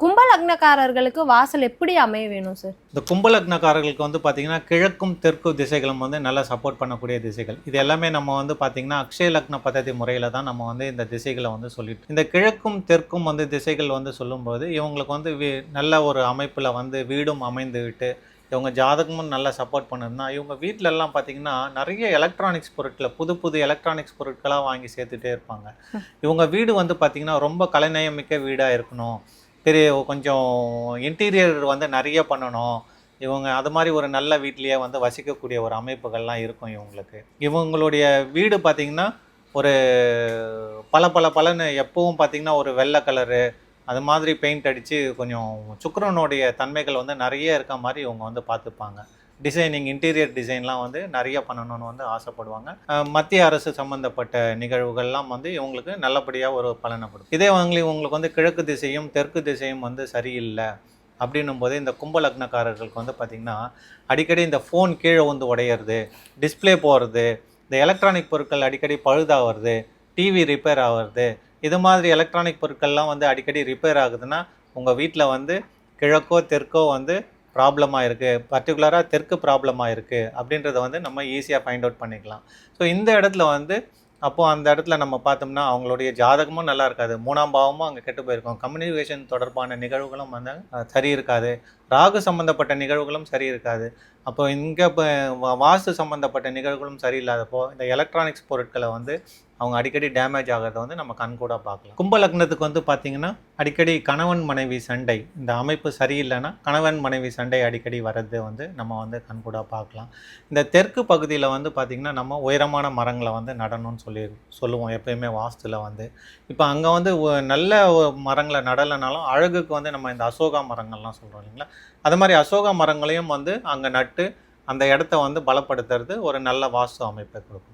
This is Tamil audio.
கும்ப லக்னக்காரர்களுக்கு வாசல் எப்படி அமைய வேணும் சார் இந்த கும்பலக்னக்காரர்களுக்கு வந்து பார்த்தீங்கன்னா கிழக்கும் தெற்கு திசைகளும் வந்து நல்லா சப்போர்ட் பண்ணக்கூடிய திசைகள். இது எல்லாமே நம்ம வந்து பார்த்தீங்கன்னா அக்ஷய லக்ன பദ്ധதி முறையில் தான் நம்ம வந்து இந்த திசைகளை வந்து சொல்லிட்டு இந்த கிழக்கும் தெற்கும் வந்து திசைகள் வந்து சொல்லும்போது இவங்களுக்கு வந்து வீ- நல்ல ஒரு அமைப்பில் வந்து வீடும் அமைந்து விட்டு இவங்க ஜாதகமும் நல்லா சப்போர்ட் பண்ணுதுன்னா இவங்க வீட்ல எல்லாம் பார்த்தீங்கன்னா நிறைய எலக்ட்ரானிக்ஸ் பொருட்களை புது புது எலக்ட்ரானிக்ஸ் பொருட்களாக வாங்கி சேர்த்துட்டே இருப்பாங்க. இவங்க வீடு வந்து பார்த்தீங்கன்னா ரொம்ப கலைநயமிக்க வீடாக இருக்கணும். பெரிய கொஞ்சம் இன்டீரியர் வந்து நிறைய பண்ணணும். இவங்க அது மாதிரி ஒரு நல்ல வீட்லேயே வந்து வசிக்கக்கூடிய ஒரு அமைப்புகள்லாம் இருக்கும் இவங்களுக்கு. இவங்களுடைய வீடு பார்த்திங்கன்னா ஒரு பல பல பலன்னு எப்பவும் பார்த்திங்கன்னா ஒரு வெள்ளை கலரு அது மாதிரி பெயிண்ட் அடித்து கொஞ்சம் சுக்கரனுடைய தன்மைகள் வந்து நிறைய இருக்க மாதிரி இவங்க வந்து பார்த்துப்பாங்க டிசைனிங் இன்டீரியர் டிசைன்லாம் வந்து நிறைய பண்ணணும்னு வந்து ஆசைப்படுவாங்க. மத்திய அரசு சம்மந்தப்பட்ட நிகழ்வுகள்லாம் வந்து இவங்களுக்கு நல்லபடியாக ஒரு பலனை கொடுக்கும். இதே வாங்கி இவங்களுக்கு வந்து கிழக்கு திசையும் தெற்கு திசையும் வந்து சரியில்லை அப்படின்னும் போது இந்த கும்ப லக்னக்காரர்களுக்கு வந்து பார்த்திங்கன்னா அடிக்கடி இந்த ஃபோன் கீழே வந்து உடையிறது டிஸ்ப்ளே போகிறது இந்த எலக்ட்ரானிக் பொருட்கள் அடிக்கடி பழுதாகிறது டிவி ரிப்பேர் ஆகிறது இது மாதிரி எலக்ட்ரானிக் பொருட்கள்லாம் வந்து அடிக்கடி ரிப்பேர் ஆகுதுன்னா உங்கள் வீட்டில் வந்து கிழக்கோ தெற்கோ வந்து ப்ராப்ளமாக இருக்குது பர்டிகுலராக தெற்கு ப்ராப்ளமாக இருக்குது அப்படின்றத வந்து நம்ம ஈஸியாக ஃபைண்ட் அவுட் பண்ணிக்கலாம். ஸோ இந்த இடத்துல வந்து அப்போது அந்த இடத்துல நம்ம பார்த்தோம்னா அவங்களுடைய ஜாதகமும் நல்லா இருக்காது. மூணாம் பாவமும் அங்கே கெட்டு போயிருக்கும். கம்யூனிகேஷன் தொடர்பான நிகழ்வுகளும் வந்து சரி இருக்காது. ராகு சம்மந்தப்பட்ட நிகழ்வுகளும் சரி இருக்காது அப்போ இங்கே இப்போ வாஸ்து சம்மந்தப்பட்ட நிகழ்வுகளும் சரியில்லாதப்போ இந்த எலக்ட்ரானிக்ஸ் பொருட்களை வந்து அவங்க அடிக்கடி டேமேஜ் ஆகிறத வந்து நம்ம கண்கூட பார்க்கலாம். கும்ப லக்னத்துக்கு வந்து பார்த்தீங்கன்னா அடிக்கடி கணவன் மனைவி சண்டை இந்த அமைப்பு சரியில்லைன்னா கணவன் மனைவி சண்டை அடிக்கடி வர்றது வந்து நம்ம வந்து கண்கூட பார்க்கலாம். இந்த தெற்கு பகுதியில் வந்து பார்த்திங்கன்னா நம்ம உயரமான மரங்களை வந்து நடணும்னு சொல்லி சொல்லுவோம் எப்பயுமே வாஸ்துல வந்து. இப்போ அங்கே வந்து நல்ல மரங்களை நடலைனாலும் அழகுக்கு வந்து நம்ம இந்த அசோகா மரங்கள்லாம் சொல்கிறோம் இல்லைங்களா? அது மாதிரி அசோகா மரங்களையும் வந்து அங்கே நட்டு அந்த இடத்த வந்து பலப்படுத்துறது ஒரு நல்ல வாஸ்து அமைப்பை கொடுக்கும்.